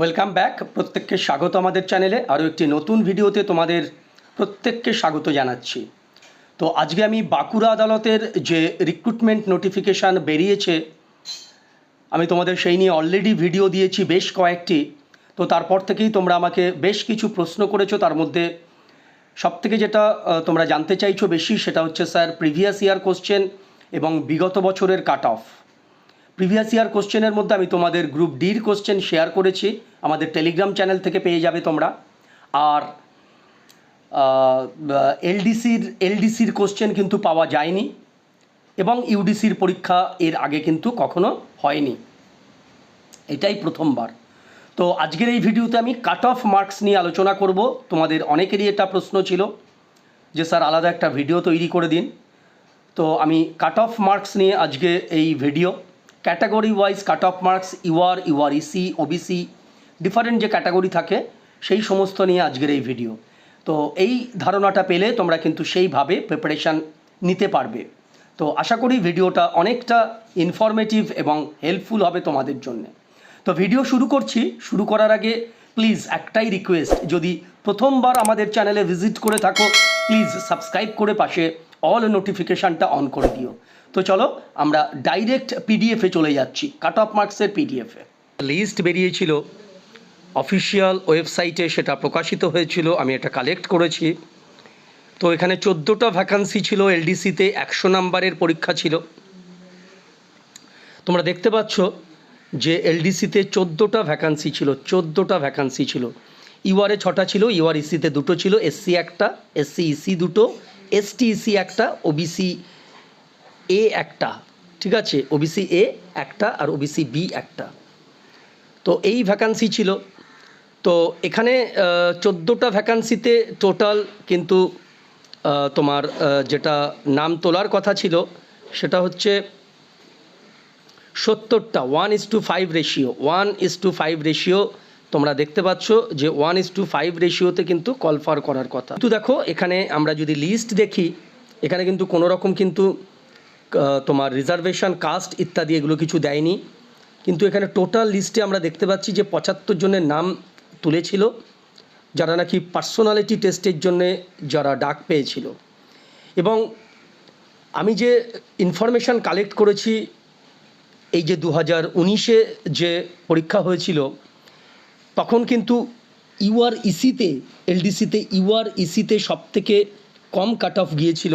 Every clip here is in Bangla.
ওয়েলকাম ব্যাক প্রত্যেককে স্বাগত আমাদের চ্যানেলে আরও একটি নতুন ভিডিওতে তোমাদের প্রত্যেককে স্বাগত জানাচ্ছি। তো আজকে আমি বাঁকুড়া আদালতের যে রিক্রুটমেন্ট নোটিফিকেশান বেরিয়েছে, আমি তোমাদের সেই নিয়ে অলরেডি ভিডিও দিয়েছি বেশ কয়েকটি। তো তারপর থেকেই তোমরা আমাকে বেশ কিছু প্রশ্ন করেছ। তার মধ্যে সব থেকে যেটা তোমরা জানতে চাইছো বেশি সেটা হচ্ছে, স্যার প্রিভিয়াস ইয়ার কোশ্চেন এবং বিগত বছরের কাট অফ প্রিভিয়াস ইয়ার কোশ্চেনের মধ্যে আমি তোমাদের গ্রুপ ডির কোশ্চেন শেয়ার করেছি, আমাদের টেলিগ্রাম চ্যানেল থেকে পেয়ে যাবে তোমরা। আর এলডিসির এলডিসির কোশ্চেন কিন্তু পাওয়া যায়নি এবং ইউডিসির পরীক্ষা এর আগে কিন্তু কখনো হয়নি। এটাই প্রথমবার। তো আজকের এই ভিডিওতে আমি কাট অফ মার্কস নিয়ে আলোচনা করব। তোমাদের অনেকেরই এটা প্রশ্ন ছিল যে, স্যার, আলাদা একটা ভিডিও তৈরি করে দিন। তো আমি কাট অফ মার্কস নিয়ে আজকে এই video category wise cut off marks UR UR EC OBC different যে ক্যাটাগরি থাকে, সেই সমস্ত নিয়ে আজকের এই ভিডিও তো এই ধারণাটা পেলে তোমরা কিন্তু সেইভাবে প্রিপারেশান নিতে পারবে। তো আশা করি ভিডিওটা অনেকটা ইনফরমেটিভ এবং হেল্পফুল হবে তোমাদের জন্য। তো ভিডিও শুরু করছি। শুরু করার আগে প্লিজ একটাই রিকোয়েস্ট যদি প্রথমবার আমাদের চ্যানেলে ভিজিট করে থাকো প্লিজ সাবস্ক্রাইব করে পাশে অল নোটিফিকেশানটা অন করে দিও। তো চলো, আমরা ডাইরেক্ট পিডিএফে চলে যাচ্ছি কাট অফ মার্কসের পিডিএফে লিস্ট বেরিয়েছিল অফিসিয়াল ওয়েবসাইটে সেটা প্রকাশিত হয়েছিল, আমি এটা কালেক্ট করেছি। তো এখানে চোদ্দোটা ভ্যাকান্সি ছিল এলডিসিতে একশো নাম্বারের পরীক্ষা ছিল। তোমরা দেখতে পাচ্ছ যে এলডিসিতে চোদ্দোটা ভ্যাকান্সি ছিল, চোদ্দোটা ভ্যাকান্সি ছিল। ইউআরএ ছটা ছিল, ইউআর ইসিতে দুটো ছিল, এসসি একটা, এসসি ইসি দুটো, এসটি ইসি একটা, ওবিসি এ একটা, ঠিক আছে? ওবিসি এ একটা আর ওবিসি বি একটা। তো এই ভ্যাকান্সি ছিল। তো এখানে চোদ্দোটা ভ্যাকান্সিতে টোটাল কিন্তু তোমার যেটা নাম তোলার কথা ছিল, সেটা হচ্ছে সত্তরটা one is two five ratio one is two five ratio তোমরা দেখতে পাচ্ছ যে ওয়ান ইস টু ফাইভ রেশিওতে কিন্তু কলফার করার কথা। কিন্তু দেখো, এখানে আমরা যদি লিস্ট দেখি, এখানে কিন্তু কোনো রকম কিন্তু তোমার রিজার্ভেশন কাস্ট ইত্যাদি এগুলো কিছু দেয়নি। কিন্তু এখানে টোটাল লিস্টে আমরা দেখতে পাচ্ছি যে পঁচাত্তর জনের নাম তুলেছিল, যারা নাকি পার্সোনালিটি টেস্টের জন্যে যারা ডাক পেয়েছিল। এবং আমি যে ইনফরমেশান কালেক্ট করেছি, এই যে দু হাজার উনিশে যে পরীক্ষা হয়েছিল তখন কিন্তু ইউআর ইসিতে, এলডিসিতে, ইউআর ইসিতে সব থেকে কম কাট অফ গিয়েছিল।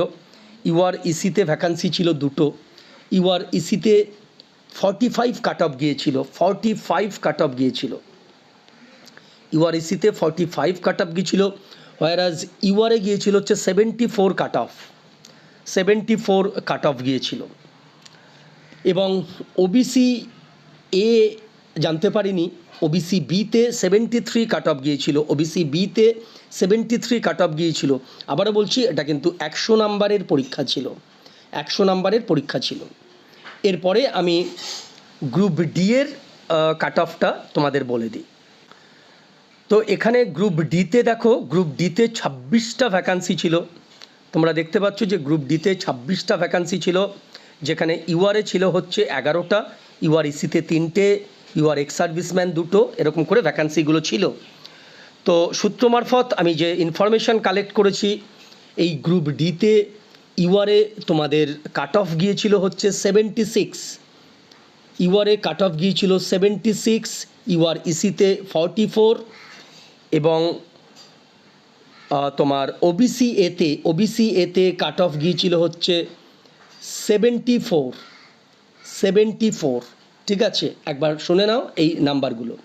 ইউআর ইসিতে ভ্যাকান্সি ছিল দুটো। ইউআর ইসিতে ফর্টি ফাইভ কাট অফ গিয়েছিল ফর্টি ফাইভ কাট অফ গিয়েছিল। ইউআর ইসিতে ফর্টি ফাইভ কাট অফ গিয়েছিল হোয়ারাজ ইউআরে গিয়েছিল হচ্ছে seventy four cut off seventy four cut off গিয়েছিল এবং ওবিসি এ জানতে পারিনি ওবিসি বিতে সেভেন্টি থ্রি কাট অফ গিয়েছিল। ওবিসি বিতে সেভেন্টি থ্রি কাট অফ গিয়েছিল। আবারও বলছি, এটা কিন্তু একশো নাম্বারের পরীক্ষা ছিল। একশো নাম্বারের পরীক্ষা ছিল। এরপরে আমি গ্রুপ ডি এর কাট অফটা তোমাদের বলে দিই। তো এখানে গ্রুপ ডিতে দেখো গ্রুপ ডিতে ছাব্বিশটা ভ্যাকান্সি ছিল। তোমরা দেখতে পাচ্ছ যে গ্রুপ ডিতে ছাব্বিশটা ভ্যাকান্সি ছিল। যেখানে ইউআরএ ছিল হচ্ছে এগারোটা ইউআর ইসিতে তিনটে ইউআর এক্স সার্ভিসম্যান দুটো, এরকম করে ভ্যাকান্সিগুলো ছিল। তো সূত্র মারফত আমি যে ইনফরমেশান কালেক্ট করেছি, এই গ্রুপ ডিতে ইউআরএ তোমাদের কাট অফ গিয়েছিল হচ্ছে সেভেন্টি সিক্স ইউআরএ কাট অফ গিয়েছিল সেভেন্টি সিক্স ইউআর ইসিতে ফর্টি ফোর এবং তোমার ওবিসি এতে ওবিসি এতে কাট অফ গিয়েছিল হচ্ছে সেভেন্টি ফোর সেভেন্টি ফোর ঠিক আছে, একবার শুনে নাও এই নাম্বারগুলো।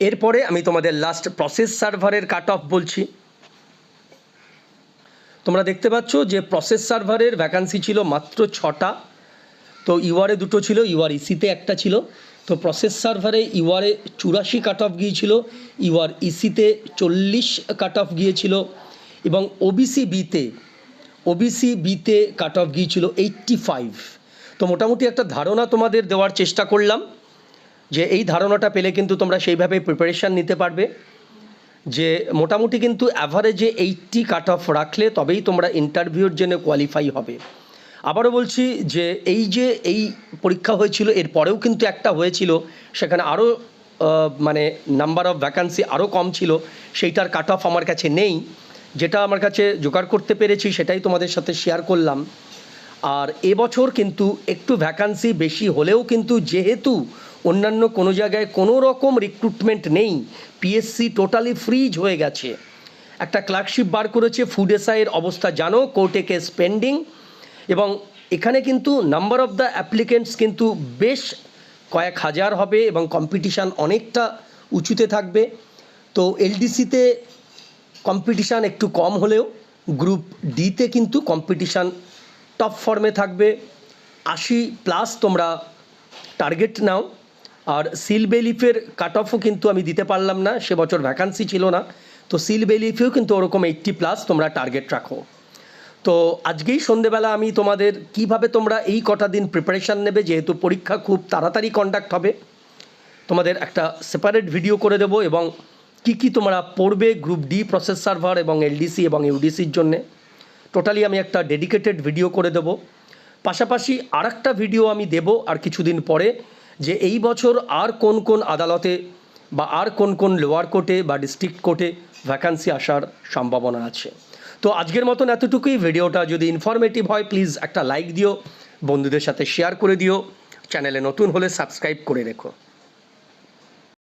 এরপরে আমি তোমাদের লাস্ট প্রসেস সার্ভারের কাট অফ বলছি। তোমরা দেখতে পাচ্ছ যে প্রসেস সার্ভারের ভ্যাকান্সি ছিল মাত্র ছটা। তো ইউআরএ দুটো ছিল ইউআর ইসিতে একটা ছিল। তো প্রসেস সার্ভারে ইউআরএ চুরাশি কাট অফ গিয়েছিল ইউআর ইসিতে চল্লিশ কাট অফ গিয়েছিল এবং ওবিসি বিতে ওবিসি বিতে কাট অফ গিয়েছিল এইট্টি ফাইভ তো মোটামুটি একটা ধারণা তোমাদের দেওয়ার চেষ্টা করলাম যে এই ধারণাটা পেলে কিন্তু তোমরা সেইভাবে প্রিপারেশান নিতে পারবে। যে মোটামুটি কিন্তু অ্যাভারেজে এইটটি কাট অফ রাখলে তবেই তোমরা ইন্টারভিউর জন্য কোয়ালিফাই হবে। আবারও বলছি যে এই যে এই পরীক্ষা হয়েছিল, এর পরেও কিন্তু একটা হয়েছিল, সেখানে আরও মানে নাম্বার অফ ভ্যাকান্সি আরও কম ছিল, সেইটার কাট অফ আমার কাছে নেই। যেটা আমার কাছে জোগাড় করতে পেরেছি, সেটাই তোমাদের সাথে শেয়ার করলাম। আর এবছর কিন্তু একটু ভ্যাকান্সি বেশি হলেও কিন্তু যেহেতু অন্যান্য কোনো জায়গায় কোনো রকম রিক্রুটমেন্ট নেই পিএসসি টোটালি ফ্রিজ হয়ে গেছে। একটা ক্লার্কশিপ বার করেছে ফুড এসআইয়ের অবস্থা জানো কোর্টে কেস পেন্ডিং এবং এখানে কিন্তু নাম্বার অফ দ্য অ্যাপ্লিকেন্টস কিন্তু বেশ কয়েক হাজার হবে এবং কম্পিটিশান অনেকটা উঁচুতে থাকবে। তো এলডিসিতে কম্পিটিশান একটু কম হলেও গ্রুপ ডিতে কিন্তু কম্পিটিশান টপ ফর্মে থাকবে। আশি প্লাস তোমরা টার্গেট নাও। আর সিল বেলিফের কাট অফও কিন্তু আমি দিতে পারলাম না, সে বছর ভ্যাকান্সি ছিল না। তো সিল বেলিফেও কিন্তু ওরকম এইট্টি প্লাস তোমরা টার্গেট রাখো। তো আজকেই সন্ধেবেলা আমি তোমাদের কীভাবে তোমরা এই কটা দিন প্রিপারেশান নেবে, যেহেতু পরীক্ষা খুব তাড়াতাড়ি কন্ডাক্ট হবে, তোমাদের একটা সেপারেট ভিডিও করে দেবো এবং কি কি তোমরা পড়বে গ্রুপ ডি প্রসেস সার্ভার এবং এলডিসি এবং ইউডিসির জন্যে। টোটালি আমি একটা ডেডিকেটেড ভিডিও করে দেবো। পাশাপাশি আর একটা ভিডিও আমি দেব আর কিছুদিন পরে যে এই বছর আর কোন কোন আদালতে বা আর কোন কোন লোয়ার কোর্টে বা ডিস্ট্রিক্ট কোর্টে ভ্যাকান্সি আসার সম্ভাবনা আছে। তো আজকের মতন এতটুকুই। ভিডিওটা যদি ইনফরমেটিভ হয় প্লিজ একটা লাইক দিও, বন্ধুদের সাথে শেয়ার করে দিও। চ্যানেলে নতুন হলে সাবস্ক্রাইব করে রেখো।